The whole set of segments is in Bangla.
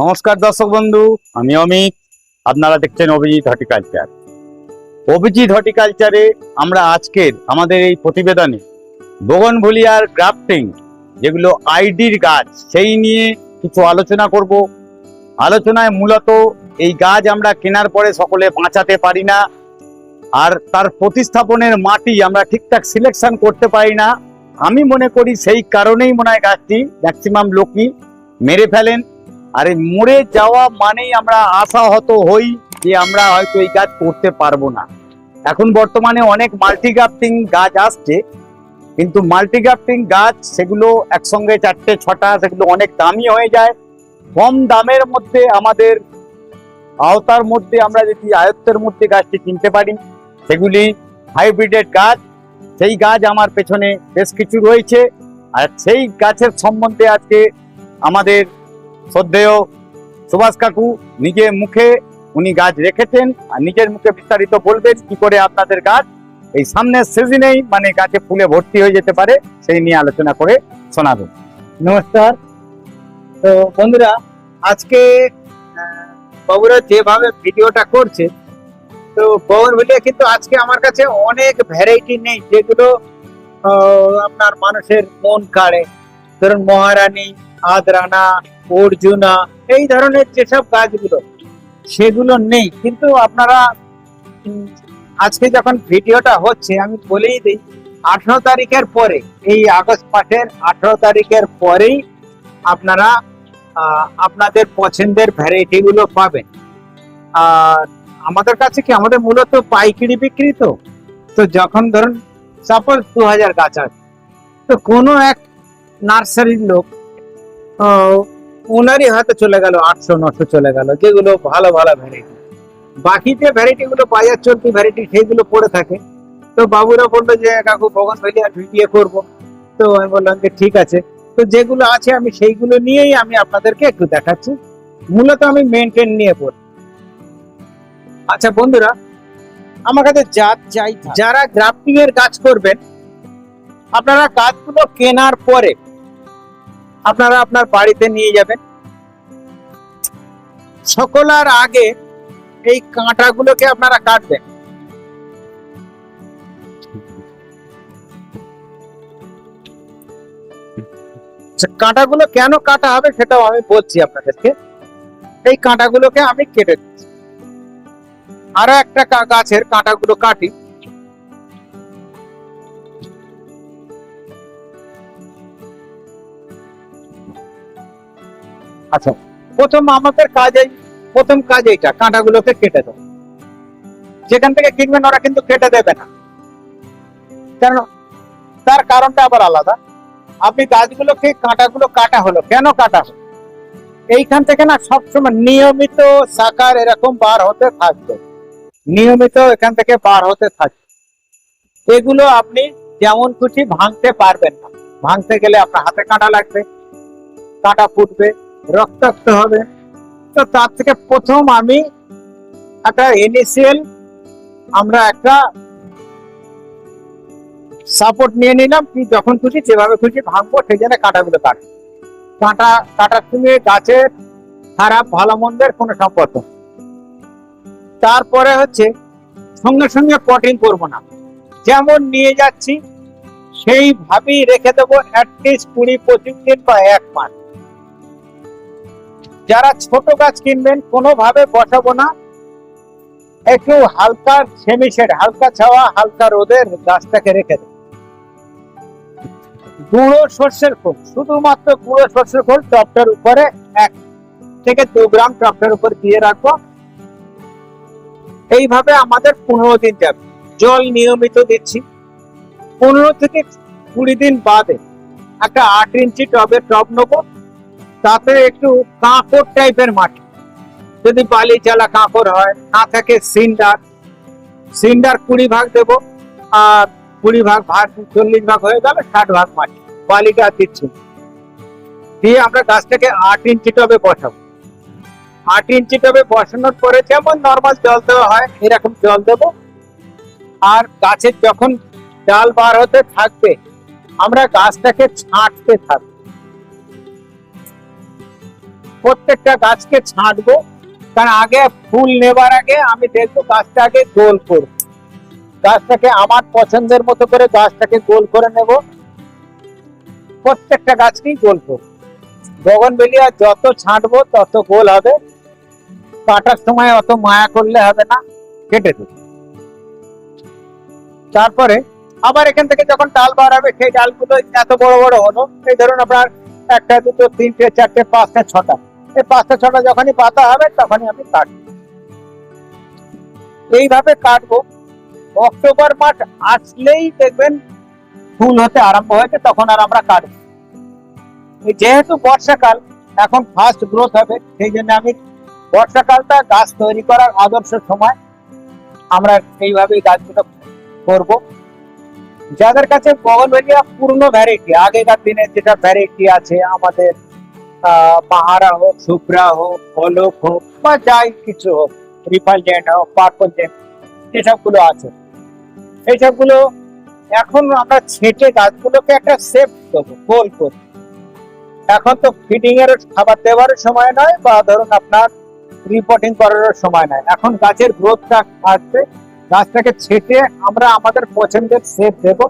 নমস্কার দর্শক বন্ধু, আমি অমিত, আপনারা দেখছেন অভিজিৎ হর্টিকালচার। অভিজিৎ হর্টিকালচারে আমরা আজকের আমাদের এই প্রতিবেদনে বগনভুলিয়ার গ্রাফটিং, যেগুলো আইডির গাছ, সেই নিয়ে কিছু আলোচনা করব। আলোচনায় মূলত এই গাছ আমরা কেনার পরে সকলে বাঁচাতে পারি না, আর তার প্রতিস্থাপনের মাটি আমরা ঠিকঠাক সিলেকশন করতে পারি না। আমি মনে করি সেই কারণেই মনে হয় গাছটি ম্যাক্সিমাম লোকই মেরে ফেলেন। আর এই মরে যাওয়া মানেই আমরা আশাহত হই যে আমরা হয়তো এই গাছ করতে পারব না। এখন বর্তমানে অনেক মাল্টিগ্রাফটিং গাছ আসছে, কিন্তু মাল্টিগ্রাফটিং গাছ সেগুলো একসঙ্গে চারটে, ছটা, সেগুলো অনেক দামি হয়ে যায়। কম দামের মধ্যে আমাদের আওতার মধ্যে আমরা যদি আয়ত্তের মধ্যে গাছটি কিনতে পারি, সেগুলি হাইব্রিডেড গাছ, সেই গাছ আমার পেছনে বেশ কিছু রয়েছে। আর সেই গাছের সম্বন্ধে আজকে আমাদের শ্রদ্ধেয় সুভাষ কাকু নিজে মুখে উনি গাছ রেখেছেন আর নিজের মুখে বিস্তারিত বলবেন কি করে আপনাদের গাছ এই সামনের সিজনেই মানে গাছে ফুলে ভর্তি হয়ে যেতে পারে, সেই নিয়ে আলোচনা করে শোনাবেন নমস্কার। তো বন্ধুরা, আজকে বাবুরা যেভাবে ভিডিওটা করছে, তো পবন ভুলিয়া কিন্তু আজকে আমার কাছে অনেক ভ্যারাইটি নেই, যেগুলো আপনার মানুষের মন কাড়ে। ধরুন মহারানী, আদরানা অর্জুনা, এই ধরনের যেসব গাছগুলো সেগুলো নেই। কিন্তু আপনারা আজকে যখন ভিডিওটা হচ্ছে, আমি বলেই দিই, আঠারো তারিখের পরে, এই আগস্ট মাসের আঠারো তারিখের পরেই আপনারা আপনাদের পছন্দের ভ্যারাইটি গুলো পাবেন। আর আমাদের কাছে কি, আমাদের মূলত পাইকারি বিক্রি তো? তো যখন ধরুন সাপোজ দু হাজার গাছ আছে, তো কোনো এক নার্সারির লোক ওনারই হাতে চলে গেল আটশো, নশো চলে গেল। যেগুলো ভালো ভালো ভ্যারাইটি বাকি যে ভ্যারাইটি গুলো বাজার চলতি ভ্যারাইটি সেইগুলো পড়ে থাকে। তো বাবুরা বলল যে, কাকু, ভগবান আর ভিডিও করব। তো আমি বললাম যে, ঠিক আছে। তো যেগুলো আছে আমি সেইগুলো নিয়েই আমি আপনাদেরকে একটু দেখাচ্ছি। মূলত আমি মেনটেন নিয়ে পড়ি। আচ্ছা বন্ধুরা, আমার কাছে জাত চাই, যারা গ্রাফটিং এর কাজ করবেন, আপনারা গাছগুলো কেনার পরে আপনারা আপনার বাড়িতে নিয়ে যাবেন। সকলার আগে এই কাঁটাগুলোকে আপনারা কাটবেন। কাঁটাগুলো কেন কাটা হবে সেটাও আমি বলছি আপনাদেরকে। এই কাঁটাগুলোকে আমি কেটে দিচ্ছি। আরও একটা গাছের কাঁটাগুলো কাটি। আচ্ছা। প্রথম আমাদের কাজ এই, প্রথম কাজ এইটা, কাঁটাগুলোকে কেটে দেবো যেখান থেকে কিনবেন ওরা কিন্তু কেটে দেবে না। কেন তার কারণটা আবার আলাদা। আপনি গাছগুলোকে, কাঁটাগুলো কাটা হলো, কেন কাটা হলো? এইখান থেকে না সবসময় নিয়মিত সাকার এরকম বার হতে থাকবে। নিয়মিত এখান থেকে বার হতে থাকবে। এগুলো আপনি যেমন খুশি ভাঙতে পারবেন না। ভাঙতে গেলে আপনার হাতে কাঁটা লাগবে, কাঁটা ফুটবে। রক্তাক্ত হবে। তো তার থেকে প্রথম আমি একটা ইনিশিয়াল আমরা একটা সাপোর্ট নিয়ে নিলাম, কি যখন খুশি, যেভাবে খুশি ভাঙবো, সেই জন্য কাঁটাগুলো কাট। কাঁটা কাটার সঙ্গে গাছের খারাপ, ভালো, মন্দের কোনো সম্পর্ক তারপরে হচ্ছে সঙ্গে সঙ্গে পটিং করব না। যেমন নিয়ে যাচ্ছি, সেইভাবেই রেখে দেবো অ্যাটলিস্ট কুড়ি, পঁচিশ দিন বা এক মাস। যারা ছোট গাছ কিনবেন, কোনোভাবে বসাবো না। একটু হালকা সেমিশেড হালকা ছাওয়া, হালকা রোদের গাছটাকে রেখে দেবো গুঁড়ো সর্ষের খোল, শুধুমাত্র গুঁড়ো সর্ষের খোল, টপটার উপরে এক থেকে দু গ্রাম টপটার উপর দিয়ে রাখব। এইভাবে আমাদের পনেরো দিন যাবে। জল নিয়মিত দিচ্ছি। পনেরো থেকে কুড়ি দিন বাদে একটা আট ইঞ্চি টবের টব নেব। তাতে একটু কাঁকড় টাইপের মাটি। যদি বালি চালা কাঁকড় হয় না থাকে সিন্ডার। সিন্ডার কুড়ি ভাগ দেবো, আর কুড়ি ভাগ ভাগ, চল্লিশ ভাগ হয়ে গেল ষাট ভাগ মাটি। বালিটা দিচ্ছি। দিয়ে আমরা গাছটাকে আট ইঞ্চি টবে বসাবো। আট ইঞ্চি টবে বসানোর পরে যেমন নর্মাল জল দেওয়া হয়, এরকম জল দেবো। আর গাছের যখন ডাল বার হতে থাকবে, আমরা গাছটাকে ছাঁটতে থাকব। প্রত্যেকটা গাছকে ছাঁটবো। কারণ আগে ফুল নেবার আগে আমি দেখব গাছটা আগে গোল করব। গাছটাকে আমার পছন্দের মতো করে গাছটাকে গোল করে নেব। প্রত্যেকটা গাছকেই গোল করব। বগনবেলিয়া যত ছাঁটবো তত গোল হবে। কাটার সময় অত মায়া করলে হবে না, কেটে দেবো। তারপরে আবার এখান থেকে যখন ডাল বার হবে সেই ডালগুলো এত বড় বড় হলো। এই ধরুন আপনার একটা, দুটো, তিনটে, চারটে, পাঁচটা, ছটা। এই পাঁচটা, ছটা যখনই পাতা হবে, তখনই আমি কাটবো। এইভাবে কাটবো। অক্টোবর মাস আসলেই দেখবেন ফুল হতে আরম্ভ হয়েছে, তখন আর আমরা কাটবো যেহেতু বর্ষাকাল, এখন ফার্স্ট গ্রোথ হবে, সেই জন্য আমি বর্ষাকালটা গাছ তৈরি করার আদর্শ সময় আমরা এইভাবেই গাছগুলো করব। যাদের কাছে বগনভেলিয়া পূর্ণ ভ্যারাইটি আগেকার দিনে যেটা ভ্যারাইটি আছে আমাদের হোক, সুপ্রা হোক হোক, বা যাই কিছু হোক হোক আছে। এখন আমরা ছেটে গাছগুলোকে একটা সেফ দেবো গোল করে এখন তো ফিডিং এর খাবার দেওয়ার সময় নয়, বা ধরুন আপনার রিপোর্টিং করার সময় নয়। এখন গাছের গ্রোথটা আসবে, গাছটাকে ছেটে আমরা আমাদের পছন্দের সেট দেব।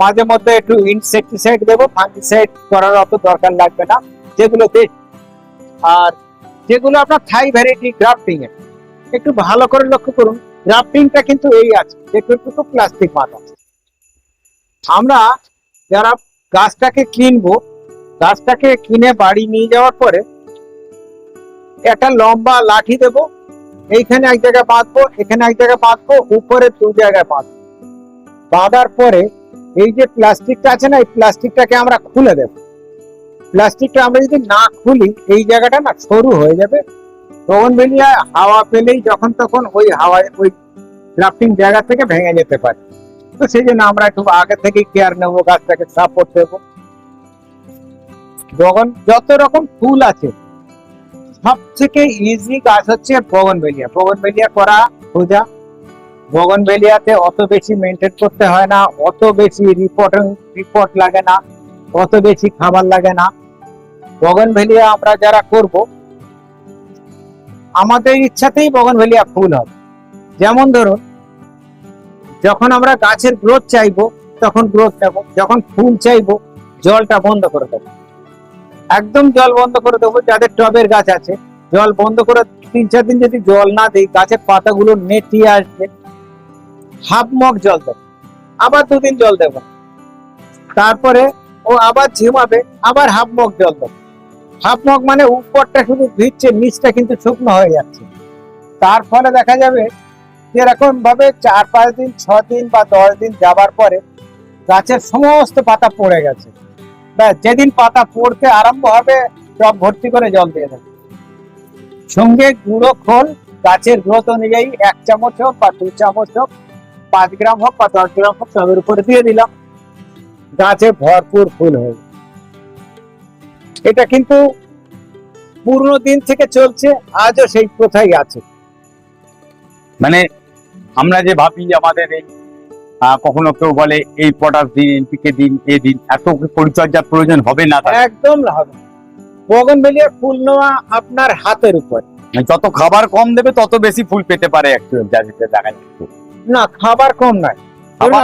মাঝে মধ্যে একটু ইনসেকটিসাইড দেবো ফাঙ্গিসাইড করার অত দরকার লাগবে না, যেগুলো দেখ আর যেগুলো আপনার থাই ভ্যারাইটি গ্রাফটিং এর একটু ভালো করে লক্ষ্য করুন গ্রাফটিংটা কিন্তু এই আছে একটু একটু প্লাস্টিক মাথা আমরা যারা গাছটাকে কিনবো, গাছটাকে কিনে বাড়ি নিয়ে যাওয়ার পরে একটা লম্বা লাঠি দেবো, এইখানে এক জায়গায় বাঁধবো, এখানে এক জায়গায় বাঁধবো, উপরে দু জায়গায় বাঁধবো। বাঁধার পরে এই যে প্লাস্টিকটা আছে না, এই প্লাস্টিকটাকে আমরা খুলে দেব। প্লাস্টিকটা আমরা যদি না খুলি, এই জায়গাটা না সরু হয়ে যাবে। তখন বেরিয়ে হাওয়া পেলেই যখন তখন ওই হাওয়ায়, ওই গ্রাফটিং জায়গা থেকে ভেঙে যেতে পারে। তো সেই জন্য আমরা একটু আগে থেকে কেয়ার নেব, গাছটাকে সাপোর্ট দেবো। যখন যত রকম ফুল আছে সব থেকে ইজি গাছ হচ্ছে বগনভেলিয়া বগনভেলিয়া করা সোজা। বগনভেলিয়াতে অত বেশি মেনটেন করতে হয় না, অত বেশি রিপোর্টিং রিপোর্ট লাগে না, অত বেশি খাবার লাগে না। বগনভেলিয়া আমরা যারা করব, আমাদের ইচ্ছাতেই বগনভেলিয়া ফুল হবে। যেমন ধরুন, যখন আমরা গাছের গ্রোথ চাইব, তখন গ্রোথ নেব, যখন ফুল চাইব, জলটা বন্ধ করে দেবো। একদম জল বন্ধ করে দেবো, যাদের টবের গাছ আছে, জল বন্ধ করে তিন চার দিন যদি জল না দিই, গাছের পাতাগুলো নেটিয়ে আসবে হাফ মগ জল দেবো। আবার দুদিন জল দেবো। তারপরে ও আবার ঝিমাবে, আবার হাফ মগ জল দেবো। হাফ মগ মানে উপরটা শুধু ভিজছে, নিচটা কিন্তু শুকনো হয়ে যাচ্ছে। তার ফলে দেখা যাবে যেরকম ভাবে চার পাঁচ দিন, ছ দিন বা দশ দিন যাবার পরে গাছের সমস্ত পাতা পড়ে গেছে। যেদিন পাতা পড়তে আরম্ভ হবে সব ভর্তি করে জল দিয়ে দেবে। সঙ্গে গুঁড়ো খোল, গাছের গ্রোথ অনুযায়ী এক চামচ হোক বা দু চামচ হোক পাঁচ গ্রাম হোক বা দশ গ্রাম হোক সবের উপরে দিয়ে দিলাম। গাছে ভরপুর ফুল হয়ে এটা কিন্তু পুরনো দিন থেকে চলছে আজও সেই প্রথাই আছে। মানে আমরা যে ভাবি আমাদের এই কখনো কেউ বলে এই পটাশ দিন এনপিকে দিন এ দিন এত পরিচর্যার প্রয়োজন হবে না একদম হবে। বগনভেলিয়ার ফুল নেওয়া আপনার হাতের উপর। মানে যত খাবার কম দেবে তত বেশি ফুল পেতে পারে একটু যা দেখা যাচ্ছে না খাবার কম নয়।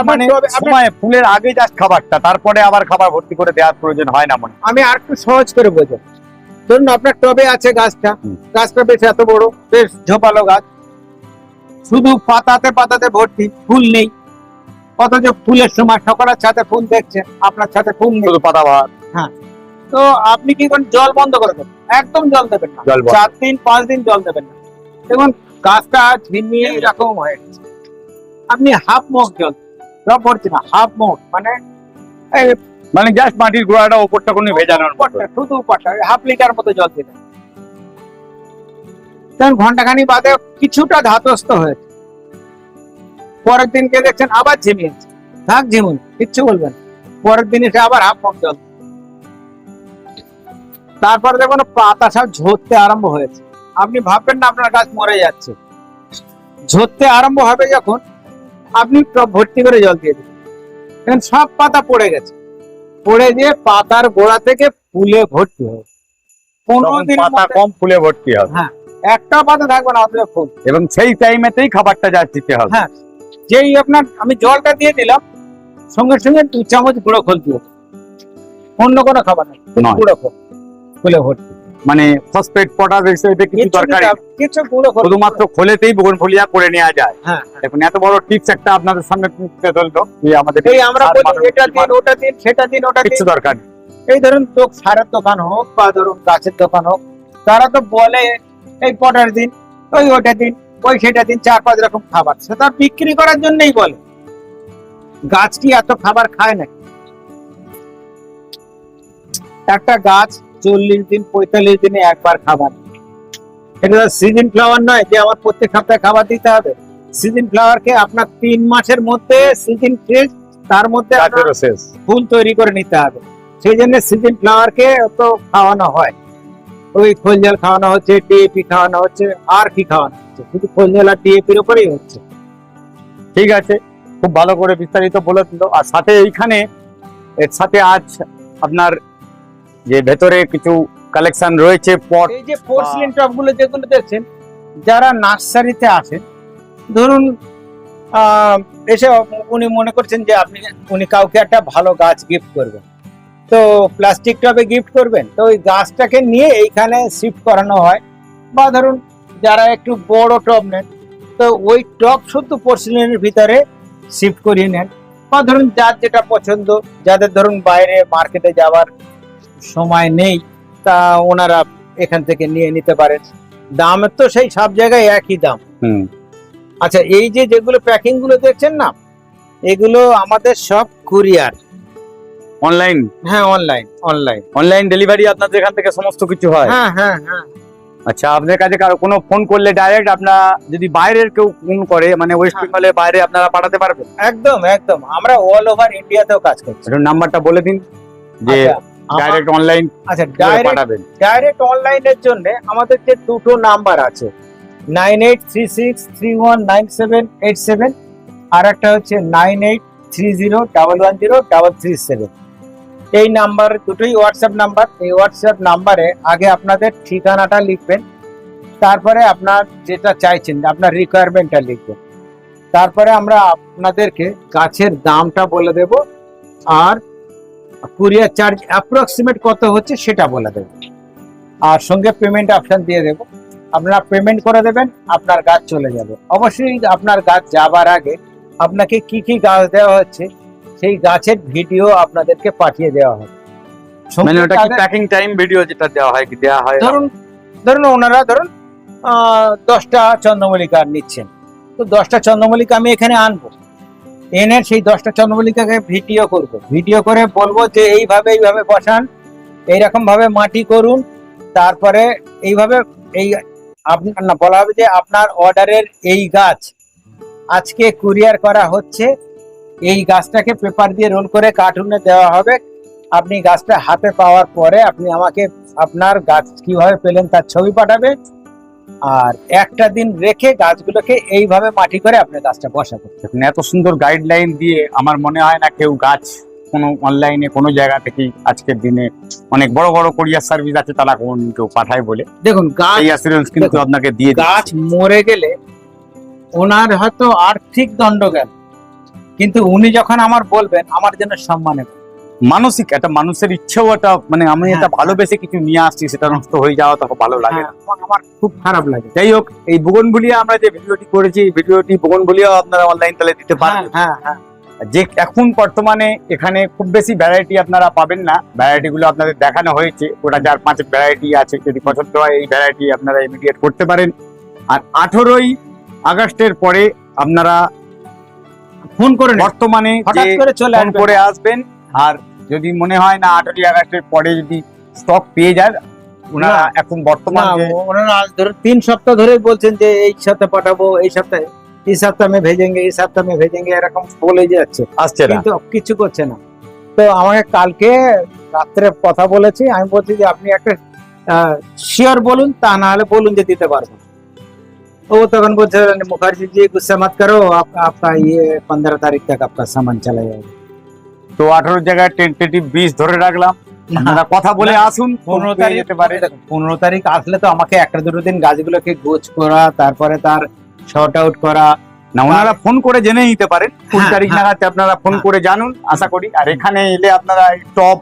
মানে সময় ফুলের আগে জাস্ট খাবারটা তারপরে আবার খাবার ভর্তি করে দেওয়ার প্রয়োজন হয় না মনে আমি আর একটু সহজ করে বোঝো ধরুন আপনার টবে আছে গাছটা গাছটা বেশ এত বড় বেশ ঝোপালো গাছ। শুধু পাতাতে পাতাতে ভর্তি ফুল নেই। অথচ ফুলের সময় সকালের ছাতে ফুল দেখছে আপনার ছাতে ফুল নেই। শুধু পাতা ভাত। তো আপনি কি করেন জল বন্ধ করে দেবেন? একদম জল দেবেন না। চার দিন পাঁচ দিন জল দেবেন না। দেখুন গাছটা ঝিমিয়ে এরকম হয়ে গেছে। আপনি হাফ মগ জল সব ভর্তি না হাফ মগ মানে মানে জাস্ট মাটির গোড়াটা ওপরটা কোনো ভেজানোর উপরটা, শুধু উপরটা হাফ লিটার মতো জল দিলেন তখন ঘন্টাখানি বাদে কিছুটা ধাতস্থ হয়েছে। পরের দিনকে দেখছেন আবার ঝিমিয়েছে থাক ঝিমুন কিচ্ছু বলবেন পরের দিন এসে আবার হাফ মগ জল। তারপরে দেখুন পাতা সব ঝরতে আরম্ভ হয়েছে। আপনি ভাববেন না আপনার গাছ মরে যাচ্ছে। ঝরতে আরম্ভ হবে যখন আপনি ভর্তি করে জল দিয়ে দিন। এখন সব পাতা পড়ে গেছে। পড়ে গিয়ে পাতার গোড়া থেকে ফুলে ভর্তি পনেরো পাতা কম ফুলে ভর্তি হবে। হ্যাঁ একটা পাতা থাকবে না ফুল এবং সেই টাইমেতেই খাবারটা যা দিতে হবে। হ্যাঁ। যেই আপনার আমি জলটা দিয়ে দিলাম সঙ্গে সঙ্গে দু চামচ গুঁড়ো খোল দিও। অন্য কোনো খাবার নেই নয়। গুঁড়ো খোল। ফুলে ভর্তি। মানে ফসফেট পটাশ হিসেবে কিছু দরকার কিছু শুধুমাত্র খোলেতেই বগনফুলিয়া করে নেওয়া যায়। হ্যাঁ দেখুন এত বড় টিপস একটা আপনাদের সামনে তুলে ধরলো যে আমাদের এই আমরা বলি এটা দিন ওটা দিন সেটা দিন ওটা কিচ্ছু দরকার। এই ধরুন তো সারের দোকান হোক বা ধরুন গাছের দোকান হোক তারা তো বলে এই পটার দিন ওই ওটা দিন ওই সেটা দিন চার পাঁচ রকম খাবার। সেটা বিক্রি করার জন্যই বলে। গাছ কি এত খাবার খায় না একটা গাছ চল্লিশ দিন পঁয়তাল্লিশ দিনে একবার খাবার। এটা সিজন ফ্লাওয়ার নয় যে আমার প্রত্যেক সপ্তাহে খাবার দিতে হবে। সিজন ফ্লাওয়ারকে আপনার তিন মাসের মধ্যে সিজন শেষ তার মধ্যে ফুল তৈরি করে নিতে হবে। সেই জন্য সিজন ফ্লাওয়ারকে তো খাওয়ানো হয়। ওই খোল জল খাওয়ানো হচ্ছে ডিএপি খাওয়ানো হচ্ছে আর কি খাওয়ানো হচ্ছে? শুধু খোল জল আর ডিএপির উপরেই হচ্ছে। ঠিক আছে খুব ভালো করে বিস্তারিত বলে দিল। আর সাথে এইখানে এর সাথে আজ আপনার যে ভেতরে কিছু কালেকশন রয়েছে পট এই যে পোর্সলিন টপগুলো যেগুলো দেখছেন যারা নার্সারিতে আসেন ধরুন এসে উনি মনে করছেন যে আপনি উনি কাউকে একটা ভালো গাছ গিফট করবেন। তো প্লাস্টিক টবে গিফট করবেন তো ওই গাছটাকে নিয়ে এইখানে শিফট করানো হয়। বা ধরুন যারা একটু বড় টব নেন তো ওই টব শুধু পোর্সলিনের ভিতরে শিফট করিয়ে নেন। বা ধরুন যার যেটা পছন্দ যাদের ধরুন বাইরে মার্কেটে যাওয়ার সময় নেই তা ওনারা এখান থেকে নিয়ে নিতে পারেন। দামের তো সেই সব জায়গায় একই দাম। হুম। আচ্ছা এই যে যেগুলো প্যাকিংগুলো দেখছেন না এগুলো আমাদের সব কুরিয়ার। অনলাইন? হ্যাঁ অনলাইন অনলাইন। অনলাইন ডেলিভারি আপনাদের এখান থেকে সমস্ত কিছু হয়? হ্যাঁ হ্যাঁ হ্যাঁ। আচ্ছা আপনার কাছে কারও কোনো ফোন করলে ডাইরেক্ট আপনারা যদি বাইরের কেউ ফোন করে মানে ওয়েস্ট হ্যাঁ। বেঙ্গলের বাইরে আপনারা পাঠাতে পারবেন? একদম একদম। আমরা অল ওভার ইন্ডিয়াতেও কাজ করছি। নাম্বারটা বলে দিন যে আচ্ছা, ডাইরেক্ট অনলাইন আচ্ছা ডাইরেক্ট পাঠাবেন। ডাইরেক্ট অনলাইনের জন্য আমাদের যে দুটো নাম্বার আছে nine eight three six three one nine seven eight seven আর একটা হচ্ছে nine eight three zero double one zero double three seven এই নাম্বার দুটোই হোয়াটসঅ্যাপ নাম্বার এই হোয়াটসঅ্যাপ নাম্বারে আগে আপনাদের ঠিকানাটা লিখবেন তারপরে আপনার যেটা চাইছেন আপনার রিকোয়ারমেন্টটা লিখবেন। তারপরে আমরা আপনাদেরকে গাছের দামটা বলে দেব আর কুরিয়ার চার্জ অ্যাপ্রক্সিমেট কত হচ্ছে সেটা বলে দেবো। আর সঙ্গে পেমেন্ট অপশন দিয়ে দেবো। আপনারা পেমেন্ট করে দেবেন আপনার গাছ চলে যাবে। অবশ্যই আপনার গাছ যাবার আগে আপনাকে কি কি গাছ দেওয়া হচ্ছে সেই গাছের ভিডিও আপনাদেরকে পাঠিয়ে দেওয়া হবে। মানে ওটা কি প্যাকিং টাইম ভিডিও যেটা দেওয়া হয় কি দেওয়া হয়? ধরুন ধরুন ওনারা ধরুন দশটা চন্দ্রমল্লিকা নিচ্ছেন। তো দশটা চন্দ্রমল্লিকা আমি এখানে আনব। এনে সেই দশটা চন্দ্রমল্লিকাকে ভিডিও করব। ভিডিও করে বলব যে এইভাবে এইভাবে বসান এইরকম ভাবে মাটি করুন, তারপরে এইভাবে এই আপনার না, বলা হবে যে আপনার অর্ডারের এই গাছ। আজকে কুরিয়ার করা হচ্ছে, এই গাছটাকে পেপার দিয়ে রোল করে কার্টুনে দেওয়া হবে। আপনি গাছটা হাতে পাওয়ার পরে আপনি আমাকে আপনার গাছ কীভাবে পেলেন তার ছবি পাঠাবেন। আর একটা দিন রেখে গাছগুলোকে এইভাবে মাটি করে আপনি গাছটা বসাবেন দেখুন, এত সুন্দর গাইডলাইন দিয়ে আমার মনে হয় না কেউ গাছ কোনো অনলাইনে কোনো জায়গা থেকে আজকের দিনে অনেক বড় বড় কোরিয়ার সার্ভিস আছে তারা কোন কেউ পাঠায় বলে। দেখুন গাছ অ্যাসুরেন্স কিন্তু আপনাকে দিয়ে গাছ মরে গেলে ওনার হয়তো আর্থিক দণ্ড গেল। কিন্তু উনি যখন আমার বলবেন আমার জন্য সম্মানে মানসিক একটা মানুষের ইচ্ছেও একটা মানে আমি হ্যাঁ, এটা ভালোবেসে কিছু নিয়ে আসছি সেটা নষ্ট হয়ে যাওয়া তখন ভালো লাগে না। হ্যাঁ, আমার খুব খারাপ লাগে। যাই হোক এই বুগনভুলিয়া আমরা যে ভিডিওটি করেছি এই ভিডিওটি বুগনভুলিয়া আপনারা অনলাইন তাহলে দিতে হ্যাঁ পারবেন হ্যাঁ হ্যাঁ। যে এখন বর্তমানে এখানে খুব বেশি ভ্যারাইটি আপনারা পাবেন না। ভ্যারাইটি গুলো আপনাদের দেখানো হয়েছে। ওটা চার পাঁচ ভ্যারাইটি আছে যদি পছন্দ হয় এই ভ্যারাইটি আপনারা ইমিডিয়েট করতে পারেন। আর আঠেরোই আগস্টের পরে আপনারা ফোন করে বর্তমানে হঠাৎ করে চলে ফোন করে আসবেন আর যদি মনে হয় না আঠারোই আগস্টের পরে যদি স্টক পেয়ে যান ওনারা এখন বর্তমান ওনারা আজ ধরে তিন সপ্তাহ ধরে বলছেন যে এই সপ্তাহে পাঠাবো এই সপ্তাহে এই সপ্তাহে আমি ভেজেঙ্গে এই সপ্তাহে আমি ভেজেঙ্গে এরকম বলে যাচ্ছে আসছে কিন্তু কিছু করছে না তো আমাকে কালকে রাত্রে কথা বলেছি আমি বলছি যে আপনি একটা শিওর বলুন তা না হলে বলুন যে দিতে পারব ও তখন বলছে মুখার্জি জি গুসা মাত করো আপনার ইয়ে পনেরো তারিখ তক আপনার সামান চালাই যাবে তো আঠারো জায়গায় টেন্টেটিভ বিষ ধরে রাখলাম। কথা বলে আসুন পনেরো তারিখ পনেরো তারিখ আসলে তো আমাকে একটা দুটো দিন গাছগুলোকে গোছ করা তারপরে তার শর্ট আউট করা। না ওনারা ফোন করে জেনে নিতে পারেন। কুড়ি হ্যাঁ, তারিখ হ্যাঁ। নাগাদ আপনারা ফোন হ্যাঁ। করে জানুন আশা করি। আর এখানে এলে আপনারা টপ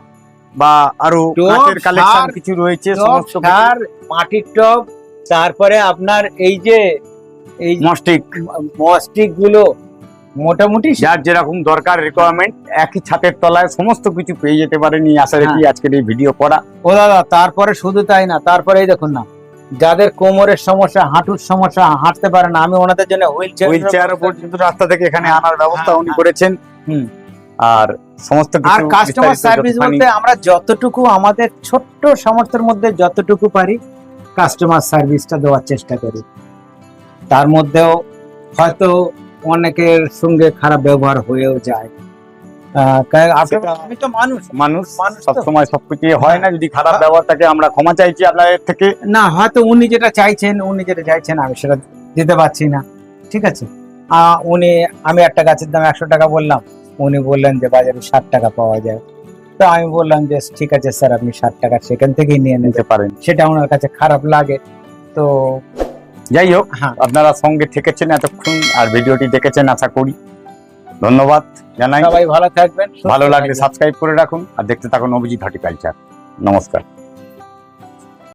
বা আরও গাছের কালেকশন কিছু রয়েছে সমস্ত সার মাটির টব তারপরে আপনার এই যে এই মস্টিক মস্টিকগুলো মোটামুটি যার যেরকম দরকার রিকোয়ারমেন্ট একই ছাতের তলায় সমস্ত কিছু পেয়ে যেতে পারেন এই আশা রেখে হ্যাঁ। আজকের এই ভিডিও করা ও দাদা তারপরে শুধু তাই না তারপরে এই দেখুন না যাদের কোমরের সমস্যা হাঁটুর সমস্যা হাঁটতে পারে না আমি ওনাদের জন্য হুইল চেয়ার পর্যন্ত রাস্তা থেকে এখানে আনার ব্যবস্থা হ্যাঁ, উনি হ্যাঁ। করেছেন হুম। আর সমস্ত আর কাস্টমার সার্ভিস বলতে আমরা যতটুকু আমাদের ছোট্ট সামর্থ্যের মধ্যে যতটুকু পারি কাস্টমার সার্ভিসটা দেওয়ার চেষ্টা করি তার মধ্যেও হয়তো অনেকের সঙ্গে খারাপ ব্যবহার হয়েও যায়। আহ, কারণ আমি তো মানুষ। মানুষ। সবসময় সবকিছু হয় না। যদি খারাপ। ব্যবহার থাকে আমরা ক্ষমা চাইছি আপনাদের থেকে। না হয়তো উনি যেটা চাইছেন উনি যেটা চাইছেন আমি সেটা দিতে পারছি না। ঠিক আছে? উনি আমি একটা গাছের দাম একশো টাকা বললাম। উনি বললেন যে বাজারে ষাট টাকা পাওয়া যায়। তো আমি বললাম যে ঠিক আছে স্যার আপনি ষাট টাকা সেখান থেকেই নিয়ে নিতে পারেন। সেটা ওনার কাছে খারাপ লাগে। তো যাই হোক হ্যাঁ। আপনারা সঙ্গে থেকেছেন এতক্ষণ আর ভিডিওটি দেখেছেন আশা করি। ধন্যবাদ জানাই। সবাই ভালো থাকবেন ভালো লাগলে সাবস্ক্রাইব করে রাখুন আর দেখতে থাকুন অভিজিৎ হর্টিকালচার। নমস্কার।